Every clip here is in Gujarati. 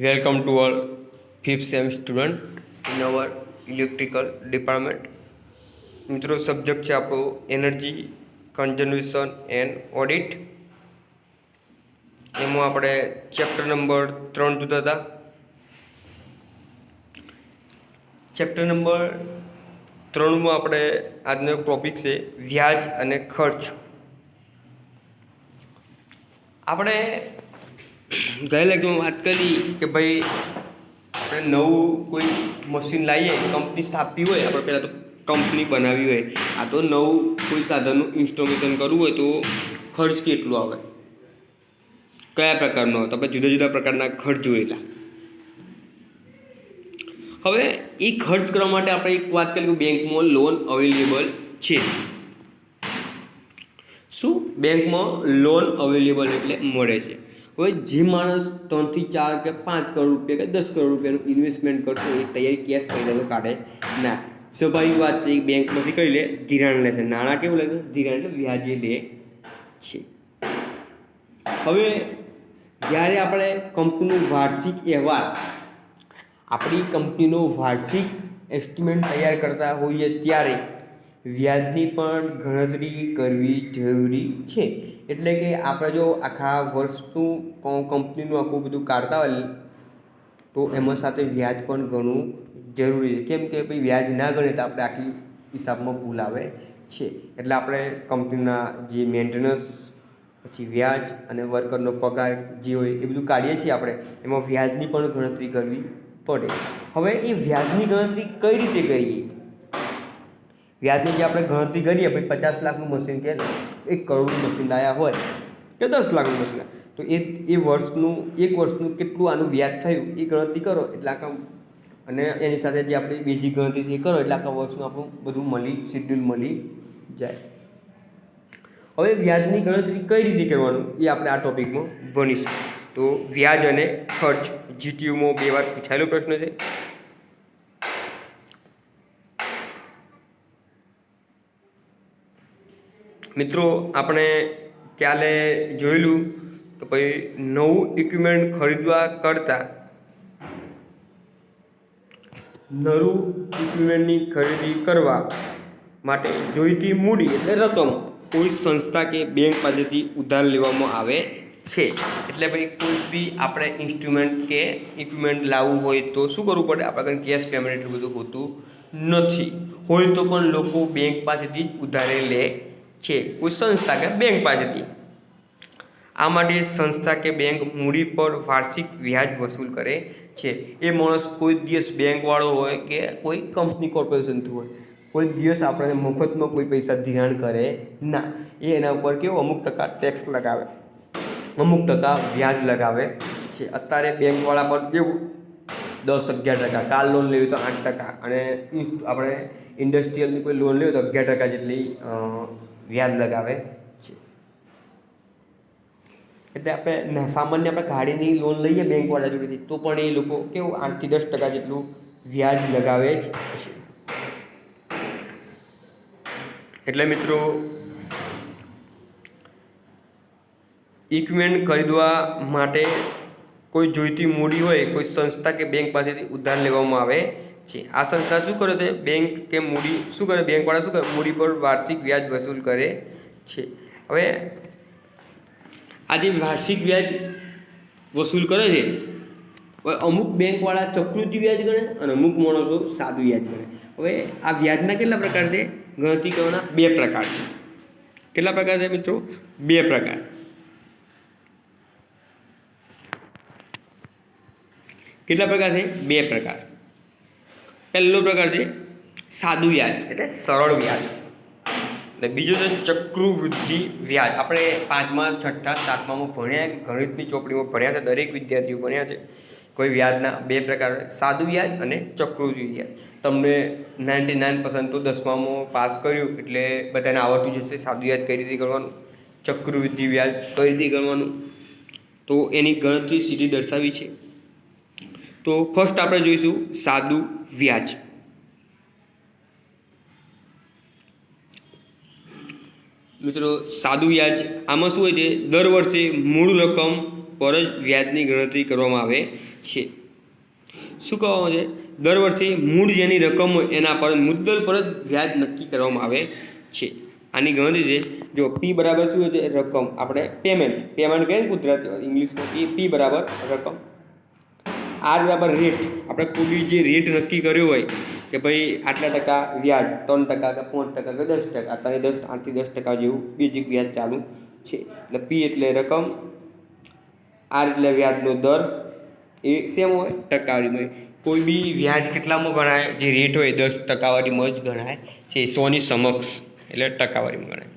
Welcome to our fifth sem student in our electrical department. મિત્રો, સબ્જેક્ટ છે આપણો એનર્જી કન્ઝર્વેશન એન્ડ ઓડિટ. એમાં આપણે ચેપ્ટર નંબર ત્રણ જોતા હતા. ચેપ્ટર નંબર ત્રણમાં આપણે આજનો ટોપિક છે, વ્યાજ અને ખર્ચ. આપણે ગયેલા લેક્ચરમાં વાત કરી કે ભાઈ, આપણે નવું કોઈ મશીન લાવીએ કંપની સ્થાપવી હોય, આપણે પહેલાં તો કંપની બનાવવી હોય. આ તો નવું કોઈ સાધનનું ઇન્સ્ટોલેશન કરવું હોય તો ખર્ચ કેટલો આવે? કયા પ્રકારનો તો આપણે જુદા જુદા પ્રકારના ખર્ચ જોયેલા હવે, એ ખર્ચ કરવા માટે આપણે એક વાત કરી કે બેંકમાં લોન અવેલેબલ છે. શું? બેંકમાં લોન અવેલેબલ એટલે મળે છે. હવે જે માણસ ત્રણથી ચાર કે પાંચ કરોડ રૂપિયા કે દસ કરોડ રૂપિયાનું ઇન્વેસ્ટમેન્ટ કરતો એ તૈયારી કેશ પૈસા તો કાઢે ના. સ્વાભાવિક વાત છે એ બેંકમાંથી કરી લે, ધિરાણ લે છે નાણાં કેવું લેશે ધિરાણ એટલે વ્યાજે લે છે. હવે, જ્યારે આપણે કંપનીનો વાર્ષિક અહેવાલ, આપણી કંપનીનો વાર્ષિક એસ્ટિમેટ તૈયાર કરતા હોઈએ ત્યારે વ્યાજની પણ ગણતરી કરવી જરૂરી છે. એટલે કે આપણે જો આખા વર્ષનું કંપનીનું આખું બધું કાઢતા હોય, તો એમાં સાથે વ્યાજ પણ ઘણું જરૂરી છે. કેમ કે ભાઈ, વ્યાજ ના ગણે તો આપણે આખી હિસાબમાં ભૂલ આવે છે. એટલે આપણે કંપનીના જે મેન્ટેનન્સ, પછી વ્યાજ અને વર્કરનો પગાર જે હોય એ બધું કાઢીએ છીએ આપણે, એમાં વ્યાજની પણ ગણતરી કરવી પડે. હવે એ વ્યાજની ગણતરી કઈ રીતે કરીએ? વ્યાજની જે આપણે ગણતરી કરીએ, ભાઈ પચાસ લાખનું મશીન કે એક કરોડનું મશીન લાયા હોય કે દસ લાખનું મશીન તો એ એ વર્ષનું, એક વર્ષનું કેટલું આનું વ્યાજ થયું એ ગણતરી કરો એટલે આખા અને એની સાથે જે આપણી બીજી ગણતરી છે એ કરો એટલે આખા વર્ષનું આપણું બધું મળી શેડ્યુલ મળી જાય. હવે વ્યાજની ગણતરી કઈ રીતે કરવાનું એ આપણે આ ટોપિકમાં ભણીશું. તો વ્યાજ અને ખર્ચ જીટીયુમાં બે વાર પૂછાયેલો પ્રશ્ન છે. મિત્રો, આપણે કાલે જોયેલું? તો ભાઈ નવું ઇક્વિપમેન્ટ ખરીદવા કરતાં. નવું ઇક્વિપમેન્ટની ખરીદી કરવા માટે જોઈતી મૂડી એટલે રકમ કોઈ સંસ્થા કે બેંક પાસેથી ઉધાર લેવામાં આવે છે. એટલે ભાઈ કોઈ બી આપણે ઇન્સ્ટ્રુમેન્ટ કે ઇક્વિપમેન્ટ લાવવું હોય તો શું કરવું પડે? આપણા કંઈ કેશ પેમેન્ટ એટલું બધું હોતું નથી. હોય તો પણ લોકો બેંક પાસેથી જ ઉધારે લે છે. કોઈ સંસ્થા કે બેંક પાસેથી. આ માટે સંસ્થા કે બેંક મૂડી પર વાર્ષિક વ્યાજ વસૂલ કરે છે. એ માણસ કોઈ દિવસ બેંકવાળો હોય કે કોઈ કંપની કોર્પોરેશનથી હોય, કોઈ દિવસ આપણને મફતમાં કોઈ પૈસા ધિરાણ કરે ના. એ એના ઉપર કેવો અમુક ટકા ટેક્સ લગાવે, અમુક ટકા વ્યાજ લગાવે છે. અત્યારે બેંકવાળા પર કેવું, દસ અગિયાર ટકા. કાર લોન લેવી તો આઠ ટકા. અને આપણે ઇન્ડસ્ટ્રીયલની કોઈ લોન લેવી તો અગિયાર ટકા જેટલી વ્યાજ લગાવે છે. એટલે આપણે સામાન્ય આપણે ગાડીની લોન લઈએ બેંકવાળા જોડેથી, તો પણ એ લોકો કેવું આઠથી દસ ટકા જેટલું વ્યાજ લગાવે જ છે. એટલે મિત્રો ઇક્વિપમેન્ટ ખરીદવા માટે કોઈ જોઈતી મૂડી હોય, કોઈ સંસ્થા કે બેંક પાસેથી ઉધાર લેવામાં આવે છે. આ સંસ્થા શું કરે છે? બેંક કે મૂડી, શું કરે? બેંકવાળા શું કરે? મૂડી પર વાર્ષિક વ્યાજ વસૂલ કરે છે. હવે આ જે વાર્ષિક વ્યાજ વસૂલ કરે છે અમુક બેંકવાળા ચક્રુતિ વ્યાજ ગણે અને અમુક માણસો સાદું વ્યાજ ગણે. હવે આ વ્યાજના કેટલા પ્રકાર છે? ગણતરી કરવાના બે પ્રકાર છે. કેટલા પ્રકાર છે મિત્રો? બે પ્રકાર. કેટલા પ્રકાર છે? બે પ્રકાર. પહેલો પ્રકાર છે સાદું વ્યાજ, એટલે સરળ વ્યાજ. અને બીજો છે ચક્રુવૃદ્ધિ વ્યાજ. આપણે પાંચમા, છઠ્ઠા, સાતમામાં ભણ્યા, ગણિતની ચોપડીમાં ભણ્યા છે, દરેક વિદ્યાર્થીઓ ભણ્યા છે. કોઈ વ્યાજના બે પ્રકાર સાદું વ્યાજ અને ચક્રુવૃદ્ધિ વ્યાજ. તમને નાઇન્ટી નાઇન પર્સન્ટ તો દસમામાં પાસ કર્યું, એટલે બધાને આવડતું જશે સાદું વ્યાજ કઈ રીતે ગણવાનું ચક્રવૃદ્ધિ વ્યાજ કઈ રીતે ગણવાનું તો એની ગણતરી સીધી દર્શાવી છે. તો ફર્સ્ટ આપણે જોઈશું સાદું વ્યાજ. મિત્રો, સાદું વ્યાજ આમાં શું હોય છે? દર વર્ષે મૂળ રકમ પર જ વ્યાજની ગણતરી કરવામાં આવે છે. શું કહેવામાં છે? દર વર્ષે મૂળ જેની રકમ હોય એના પર મુદ્દલ પર જ વ્યાજ નક્કી કરવામાં આવે છે. આની ગણતરી છે. જો પી બરાબર શું હોય છે? રકમ. આપણે પેમેન્ટ પેમેન્ટ કહે ગુજરાતી ઇંગ્લિશમાં પી પી બરાબર રકમ. આર બરાબર રેટ આપણે કોઈ બી જે રેટ નક્કી કર્યો હોય, કે ભાઈ આટલા ટકા વ્યાજ, ત્રણ ટકા કે પાંચ ટકા કે દસ ટકા, અત્યારે દસ, આઠથી દસ ટકા જેવું બેઝિક વ્યાજ ચાલુ છે એટલે પી એટલે રકમ આર એટલે વ્યાજનો દર, એ સેમ હોય ટકાવારીમાં. કોઈ બી વ્યાજ કેટલામાં ગણાય, જે રેટ હોય, દસ ટકાવારીમાં જ ગણાય છે સોની સમક્ષ, એટલે ટકાવારીમાં ગણાય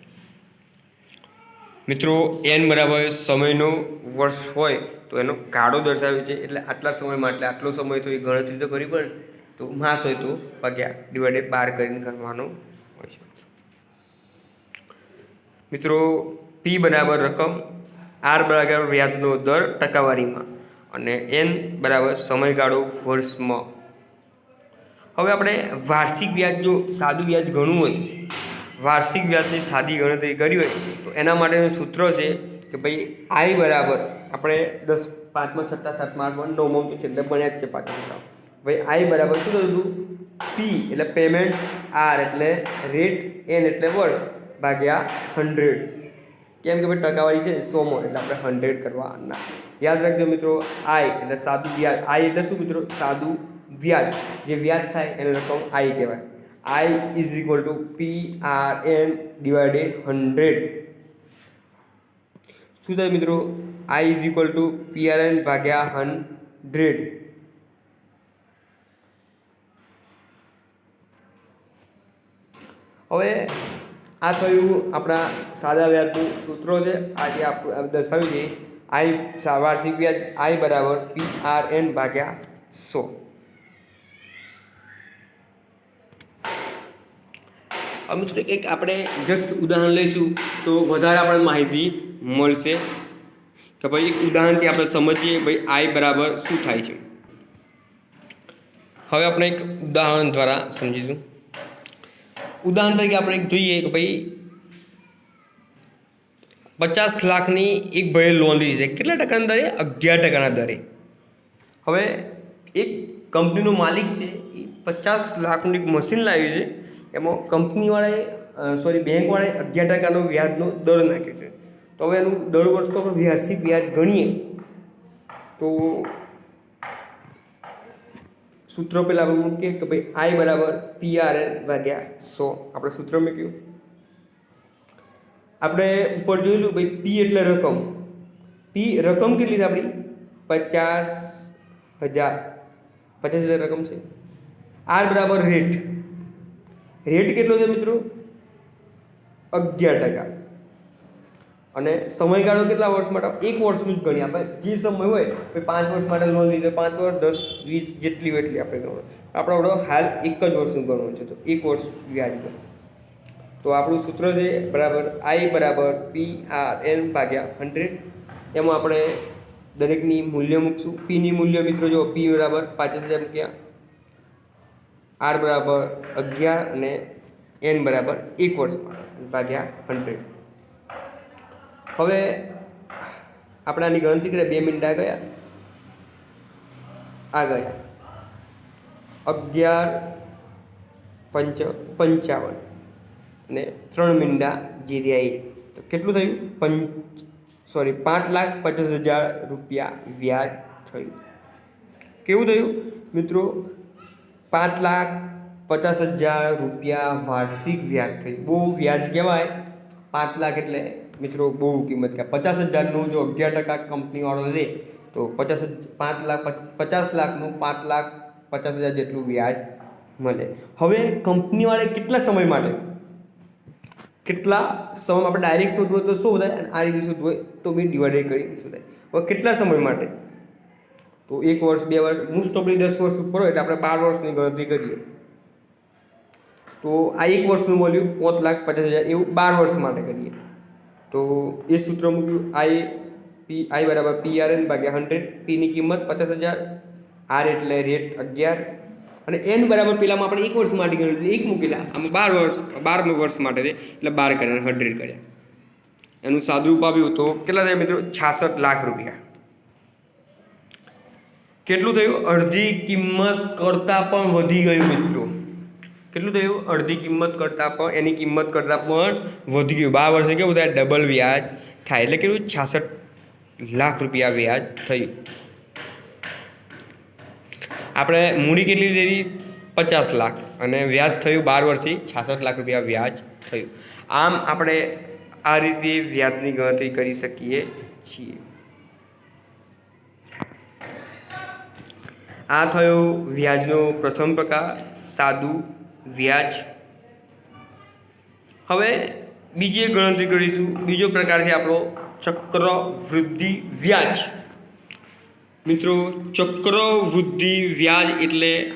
મિત્રો એન બરાબર સમયનો વર્ષ હોય તો એનો કાળો દર્શાવે છે એટલે આટલા સમયમાં, એટલે આટલો સમય તો એ ગણતરી તો કરી પડે તો માસ હોય તો ભાગ્યા ડિવાઈડેડ બાર કરીને કરવાનો હોય છે. મિત્રો પી બરાબર રકમ આર બરાબર વ્યાજનો દર ટકાવારીમાં અને એન બરાબર સમયગાળો વર્ષમાં. હવે આપણે વાર્ષિક વ્યાજ જો સાદું વ્યાજ ઘણું હોય, વાર્ષિક વ્યાજની સાદી ગણતરી કરી હોય, તો એના માટેનું સૂત્ર છે કે ભાઈ આઈ બરાબર. આપણે દસ પાંચમા, છઠ્ઠા, સાતમા, આઠમા, નવમા તો છેલ્લે ભણ્યા જ છે પાંચમા ભાઈ આઈ બરાબર શું થયું હતું? પી એટલે પેમેન્ટ આર એટલે રેટ એન એટલે વર્ષ ભાગ્યા હંડ્રેડ કેમ કે ભાઈ ટકાવારી છે સોમાં એટલે આપણે હંડ્રેડ કરવાના. યાદ રાખજો મિત્રો આઈ એટલે સાદું વ્યાજ. આઈ એટલે શું મિત્રો? સાદું વ્યાજ. જે વ્યાજ થાય એને રકમ આઈ કહેવાય. I is equal to P R N divided hundred શું થાય મિત્રો? I is equal to PRN R N ભાગ્યા હંડ્રેડ હવે આ થયું આપણા સાદા વ્યાજનું સૂત્રો છે. આજે આપણે દર્શાવ્યું છે આઈ વાર્ષિક વ્યાજ આઈ બરાબર પી આર એન ભાગ્યા સો. મિત્રો એક આપણે જસ્ટ ઉદાહરણ લઈશું. તો વધારે આપણને માહિતી મળશે. કે ભાઈ એક ઉદાહરણથી આપણે સમજીએ ભાઈ આઈ બરાબર શું થાય છે. હવે આપણે એક ઉદાહરણ દ્વારા સમજીશું. ઉદાહરણ તરીકે આપણે જોઈએ કે ભાઈ પચાસ લાખની એક ભાઈએ લોન લીધી છે. કેટલા ટકાના દરે? અગિયાર ટકાના દરે. હવે એક કંપનીનો માલિક છે, એ પચાસ લાખનું એક મશીન લાવ્યું છે. એમાં કંપનીવાળાએ સોરી બેંકવાળાએ અગિયાર ટકાનો વ્યાજનો દર નાખ્યો છે. તો હવે એનું દર વર્ષ તો આપણે વાર્ષિક વ્યાજ ગણીએ. તો સૂત્ર પહેલાં આપણે મૂકીએ કે ભાઈ આઈ બરાબર પી આર એન ભાગ્યા સો. આપણે સૂત્ર મૂક્યું. આપણે ઉપર જોયેલું ભાઈ પી એટલે રકમ. પી રકમ કેટલી છે આપણી? પચાસ હજાર. પચાસ હજાર રકમ છે. આર બરાબર રેટ રેટ કેટલો છે મિત્રો? અગિયાર ટકા. અને સમયગાળો કેટલા વર્ષ માટે એક વર્ષનું જ ગણીએ આપણે. જે સમય હોય ભાઈ પાંચ વર્ષ માટે લોન લીધો, પાંચ વર્ષ, દસ, વીસ, જેટલી એટલી આપણે ગણવું આપણે આપણો હાલ એક જ વર્ષનું ગણવું છે. તો એક વર્ષ વ્યાજ ગણ. તો આપણું સૂત્ર છે બરાબર આઈ બરાબર પી આર એન ભાગ્યા હંડ્રેડ. એમાં આપણે દરેકની મૂલ્ય મૂકશું. પીની મૂલ્ય મિત્રો જો પી બરાબર પાંચ હજાર મૂક્યા. આર બરાબર અગિયાર અને એન બરાબર એક વર્ષ ભાગ્યા હંડ્રેડ. હવે આપણે આની ગણતરી કરીએ. બે મિનિટ આ ગયા? આ ગયા. અગિયાર, પંચ, પંચાવન. અને ત્રણ મીંડા જીર્યા તો કેટલું થયું? પંચ સોરી પાંચ લાખ પચાસ હજાર રૂપિયા વ્યાજ થયું. કેવું થયું? મિત્રો, પાંચ લાખ પચાસ હજાર રૂપિયા વાર્ષિક વ્યાજ થયું. બહુ વ્યાજ કહેવાય. પાંચ લાખ એટલે મિત્રો, બહુ કિંમત કે પચાસ હજારનું જો અગિયાર ટકા કંપનીવાળો લે, તો પચાસ પાંચ લાખ, પચ- પચાસ લાખનું પાંચ લાખ પચાસ હજાર જેટલું વ્યાજ મળે. હવે કંપનીવાળે કેટલા સમય માટે? કેટલા સમય, આપણે ડાયરેક્ટ શોધવું હોય તો શું થાય? અને આ રીતે શોધવું હોય તો બી ડિવાઈડેડ કરી શોધાય. હવે કેટલા સમય માટે? તો એક વર્ષ, બે વર્ષ મોસ્ટ ઓફલી દસ વર્ષ ઉપર હોય એટલે આપણે બાર વર્ષની ગણતરી કરીએ. તો આ એક વર્ષનું મળ્યું પાંચ લાખ પચાસ હજાર એવું બાર વર્ષ માટે કરીએ. તો એ સૂત્ર મૂક્યું આઈ પી આઈ બરાબર પી આર એન ભાગ્યા હંડ્રેડ પીની કિંમત પચાસ હજાર. આર એટલે રેટ અગિયાર. અને એન બરાબર પેલામાં આપણે એક વર્ષ માટે ગણ્યું એક મૂકેલા. આમાં બાર વર્ષ, બારમું વર્ષ માટે છે. એટલે બાર કર્યા હંડ્રેડ કર્યા. એનું સાદું રૂપ આવ્યું તો કેટલા થાય મિત્રો? છાસઠ લાખ રૂપિયા. કેટલું થયું? અડધી કિંમત કરતાં પણ વધી ગયું, મિત્રો. કેટલું થયું? અડધી કિંમત કરતાં પણ, એની કિંમત કરતાં પણ વધી ગયું. બાર વર્ષે કેવું થાય? ડબલ વ્યાજ થાય. એટલે કેટલું? છાસઠ લાખ રૂપિયા વ્યાજ થયું. આપણે મૂડી કેટલી લીધી પચાસ લાખ. અને વ્યાજ થયું બાર વર્ષથી છાસઠ લાખ રૂપિયા વ્યાજ થયું. આમ આપણે આ રીતે વ્યાજની ગણતરી કરી શકીએ છીએ. આ થયો વ્યાજનો પ્રથમ પ્રકાર, સાદું વ્યાજ. હવે બીજી ગણતરી કરીશું. બીજો પ્રકાર છે આપણો ચક્રવૃદ્ધિ વ્યાજ. મિત્રો, ચક્રવૃદ્ધિ વ્યાજ એટલે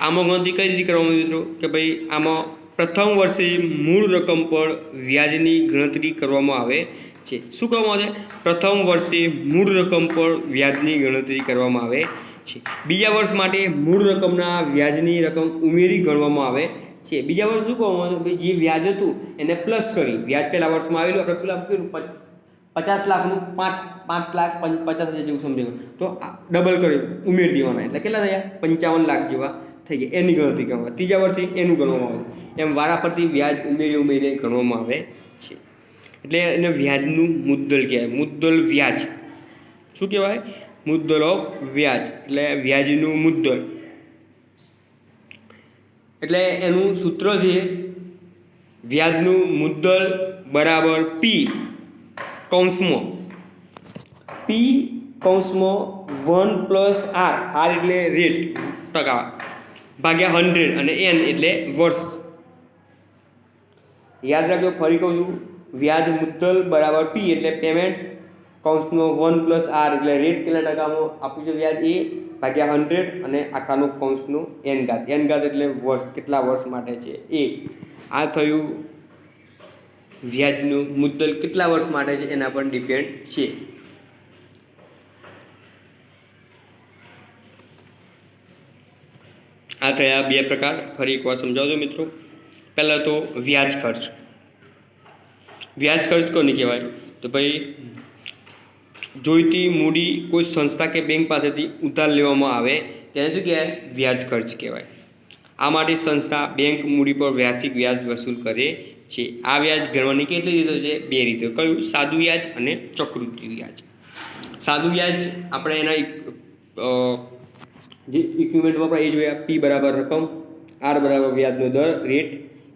આમાં ગણતરી કઈ રીતે કરવામાં મિત્રો? કે ભાઈ આમાં પ્રથમ વર્ષે મૂળ રકમ પર વ્યાજની ગણતરી કરવામાં આવે છે. શું કરવામાં આવે? પ્રથમ વર્ષે મૂળ રકમ પર વ્યાજની ગણતરી કરવામાં આવે છે. બીજા વર્ષ માટે મૂળ રકમના વ્યાજની રકમ ઉમેરી ગણવામાં આવે છે. બીજા વર્ષ શું કરવામાં આવે? જે વ્યાજ હતું એને પ્લસ કરી. વ્યાજ પહેલા વર્ષમાં આવેલું, આપણે પેલા કર્યું પચાસ લાખનું પાંચ પાંચ લાખ પંચ પચાસ હજાર જેવું સમથિંગ તો ડબલ કરી, ઉમેરી દેવાના. એટલે કેટલા થયા? પંચાવન લાખ જેવા થઈ ગયા. એની ગણતરી કરવામાં ત્રીજા વર્ષે એનું ગણવામાં આવે. એમ વારા પરથી વ્યાજ ઉમેરી ઉમેરીને ગણવામાં આવે છે. એટલે એને વ્યાજનું મુદ્દલ કહેવાય. મુદ્દલ વ્યાજ. શું કહેવાય? મુદ્દલ વ્યાજ. એટલે વ્યાજનું મુદ્દલ. એટલે એનું સૂત્ર છે વ્યાજનું મુદ્દલ બરાબર પી કૌંસમાં. પી કૌંસમાં વન પ્લસ આર. આર એટલે રેટ ટકા. ભાગ્યા હંડ્રેડ અને એન એટલે વર્ષ. યાદ રાખજો, ફરી કહું છું. વ્યાજ મુદ્દલ બરાબર પી એટલે પેમેન્ટ કૌંસનો વન પ્લસ આર એટલે રેટ કેટલા ટકામાં આપ્યું છે વ્યાજ એ ભાગ્યા હંડ્રેડ અને આખાનું કૌંસનું એન ઘાત. એન ઘાત એટલે વર્ષ, કેટલા વર્ષ માટે છે? એ. આ થયું વ્યાજનું મુદ્દલ કેટલા વર્ષ માટે છે એના પર ડિપેન્ડ છે. આ થયા બે પ્રકાર. ફરી એકવાર સમજાવજો મિત્રો. પહેલાં તો વ્યાજ ખર્ચ. વ્યાજ ખર્ચ કોને કહેવાય? તો ભાઈ જોઈતી મૂડી કોઈ સંસ્થા કે બેંક પાસેથી ઉધાર લેવામાં આવે તેને શું કહેવાય? વ્યાજ ખર્ચ કહેવાય. આ માટે સંસ્થા બેંક મૂડી પર વ્યાસિક વ્યાજ વસૂલ કરે છે. આ વ્યાજ ગણવાની કેટલી રીતો છે? બે રીતો. કયું? સાદું વ્યાજ અને ચક્રવૃત્તિ વ્યાજ. સાદું વ્યાજ આપણે એના જે ઇક્વિપમેન્ટમાં આપણે એ જોયા. પી બરાબર રકમ આર બરાબર વ્યાજનો દર રેટ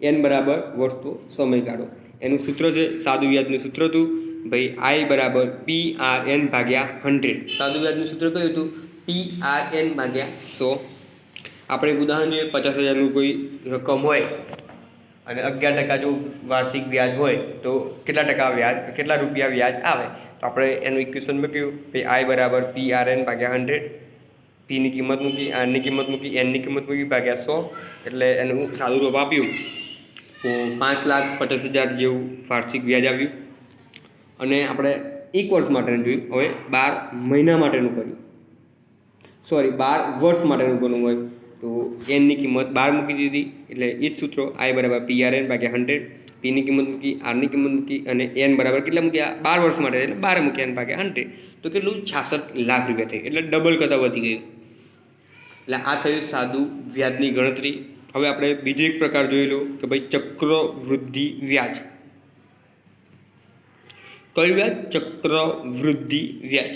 એન બરાબર વર્ષનો સમયગાળો એનું સૂત્ર છે સાદું વ્યાજનું સૂત્ર હતું. ભાઈ આઈ બરાબર પી આર એન ભાગ્યા હંડ્રેડ સાદું વ્યાજનું સૂત્ર કયું હતું? પી આર એન ભાગ્યા સો. આપણે એક ઉદાહરણ જોઈએ પચાસ હજારનું કોઈ રકમ હોય અને અગિયાર ટકા જો વાર્ષિક વ્યાજ હોય તો કેટલા ટકા વ્યાજ કેટલા રૂપિયા વ્યાજ આવે? તો આપણે એનું ઇક્વેશન મૂક્યું. ભાઈ આઈ બરાબર પી આર એન ભાગ્યા હંડ્રેડ પીની કિંમત મૂકી આરની કિંમત મૂકી એનની કિંમત મૂકી ભાગ્યા સો. એટલે એનું સાદું રૂપ આપ્યું. તો પાંચ લાખ પચાસ હજાર જેવું વાર્ષિક વ્યાજ આવ્યું. અને આપણે એક વર્ષ માટેનું જોયું. હવે બાર મહિના માટેનું કર્યું. સોરી બાર વર્ષ માટેનું કરવું હોય તો એનની કિંમત બાર મૂકી દીધી. એટલે એ જ સૂત્રો આઈ બરાબર પી આર એન બાકી હંડ્રેડ પીની કિંમત મૂકી આરની કિંમત મૂકી અને એન બરાબર કેટલા મૂક્યા? બાર વર્ષ માટે એટલે બાર મૂક્યા એન ભાગે હંડ્રેડ તો કેટલું? છાસઠ લાખ રૂપિયા થઈ. એટલે ડબલ કરતાં વધી ગયું. એટલે આ થયું સાદું વ્યાજની ગણતરી. હવે આપણે બીજો એક પ્રકાર જોઈ લો કે ભાઈ ચક્રવૃદ્ધિ વ્યાજ. કયું વ્યાજ? ચક્રવૃદ્ધિ વ્યાજ.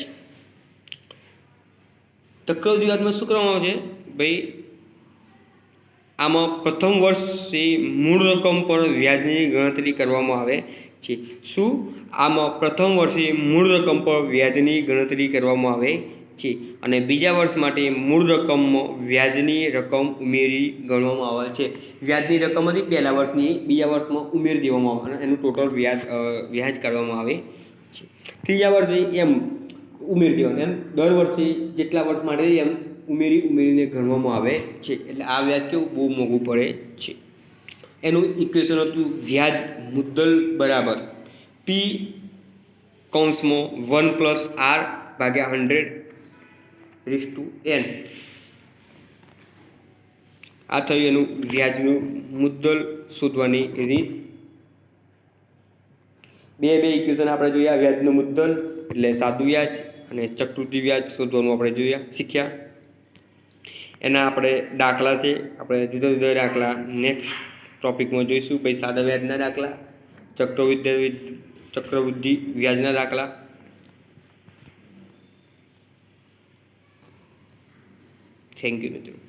ચક્રવૃદ્ધિ વ્યાજમાં શું કરવામાં આવે છે? ભાઈ, આમાં પ્રથમ વર્ષે મૂળ રકમ પર વ્યાજની ગણતરી કરવામાં આવે છે. શું? આમાં પ્રથમ વર્ષે મૂળ રકમ પર વ્યાજની ગણતરી કરવામાં આવે છે. અને બીજા વર્ષ માટે મૂળ રકમમાં વ્યાજની રકમ ઉમેરી ગણવામાં આવે છે. વ્યાજની રકમ હતી પહેલા વર્ષની, બીજા વર્ષમાં ઉમેરી દેવામાં આવે અને એનું ટોટલ વ્યાજ વ્યાજ કાઢવામાં આવે છે. ત્રીજા વર્ષે એમ ઉમેરી દેવાનું, એમ દર વર્ષે જેટલા વર્ષ માટે એમ ઉમેરી, ઉમેરીને ગણવામાં આવે છે. એટલે આ વ્યાજ કેવું? બહુ મોંઘું પડે છે. એનું ઇક્વેશન હતું વ્યાજ મુદ્દલ બરાબર. પી કૌંસમાં વન પ્લસ આર ભાગ્યા હંડ્રેડ રીસ ટુ એન. આ થયું એનું વ્યાજનું મુદ્દલ શોધવાની રીત. બે બે ઇક્વેશન આપણે જોયા, વ્યાજનું મુદ્દલ એટલે સાદું વ્યાજ અને ચક્રવૃદ્ધિ વ્યાજ શોધવાનું આપણે જોયા, શીખ્યા. એના આપણે દાખલા છે, આપણે જુદા જુદા દાખલા નેક્સ્ટ ટોપિકમાં જોઈશું. પછી સાદા વ્યાજના દાખલા, ચક્રવૃદ્ધિ ચક્રવૃદ્ધિ વ્યાજના દાખલા. ಥ್ಯಾಂಕ್ ಯು ಮಿತ್ರರು